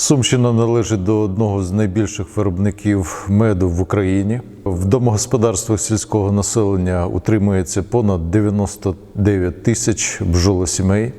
Сумщина належить до одного з найбільших виробників меду в Україні. В домогосподарствах сільського населення утримується понад 99 тисяч бджолосімей.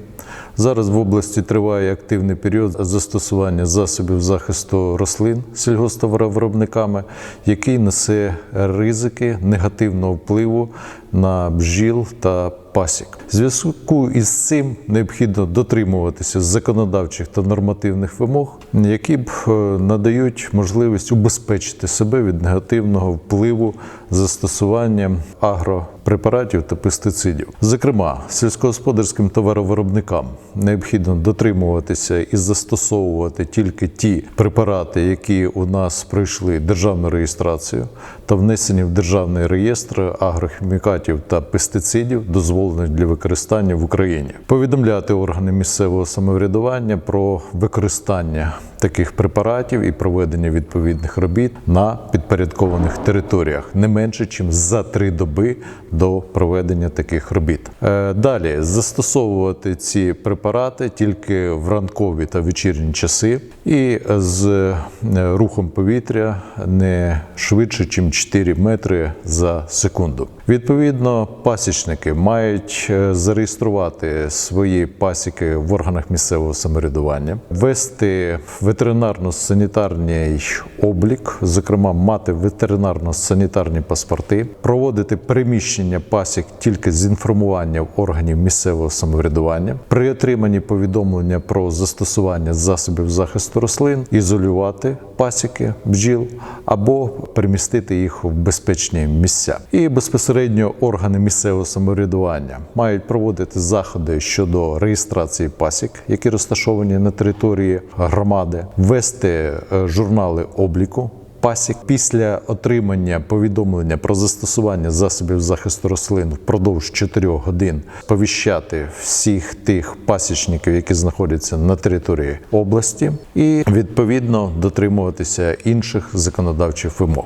Зараз в області триває активний період застосування засобів захисту рослин сільгосптоваровиробниками, який несе ризики негативного впливу на бджіл та пасік. Зв'язку із цим необхідно дотримуватися законодавчих та нормативних вимог, які б е, надають можливість убезпечити себе від негативного впливу застосування агропрепаратів та пестицидів. Зокрема, сільськогосподарським товаровиробникам необхідно дотримуватися і застосовувати тільки ті препарати, які у нас пройшли державну реєстрацію та внесені в державний реєстр агрохімікатів та пестицидів, дозволених для використання в Україні. Повідомляти органи місцевого самоврядування про використання таких препаратів і проведення відповідних робіт на підпорядкованих територіях не менше, ніж за три доби до проведення таких робіт. Е, Далі застосовувати ці препарати тільки в ранкові та вечірні часи і з е, рухом повітря не швидше, ніж 4 метри за секунду. Відповідно, пасічники мають е, зареєструвати свої пасіки в органах місцевого самоврядування, вести ветеринарно-санітарний облік, зокрема мати ветеринарно-санітарні паспорти, проводити переміщення пасік тільки з інформуванням органів місцевого самоврядування, при отриманні повідомлення про застосування засобів захисту рослин, ізолювати пасіки бджіл або перемістити їх в безпечні місця. І безпосередньо органи місцевого самоврядування мають проводити заходи щодо реєстрації пасік, які розташовані на території громади, вести е, журнали обліку. Пасік після отримання повідомлення про застосування засобів захисту рослин впродовж 4 годин повіщати всіх тих пасічників, які знаходяться на території області, і відповідно дотримуватися інших законодавчих вимог.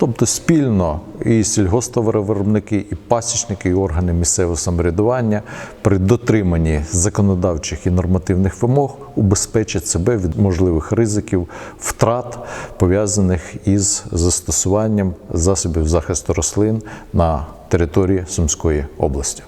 Тобто спільно і сільгостоваровиробники, і пасічники, і органи місцевого самоврядування при дотриманні законодавчих і нормативних вимог убезпечать себе від можливих ризиків втрат, пов'язаних із застосуванням засобів захисту рослин на території Сумської області.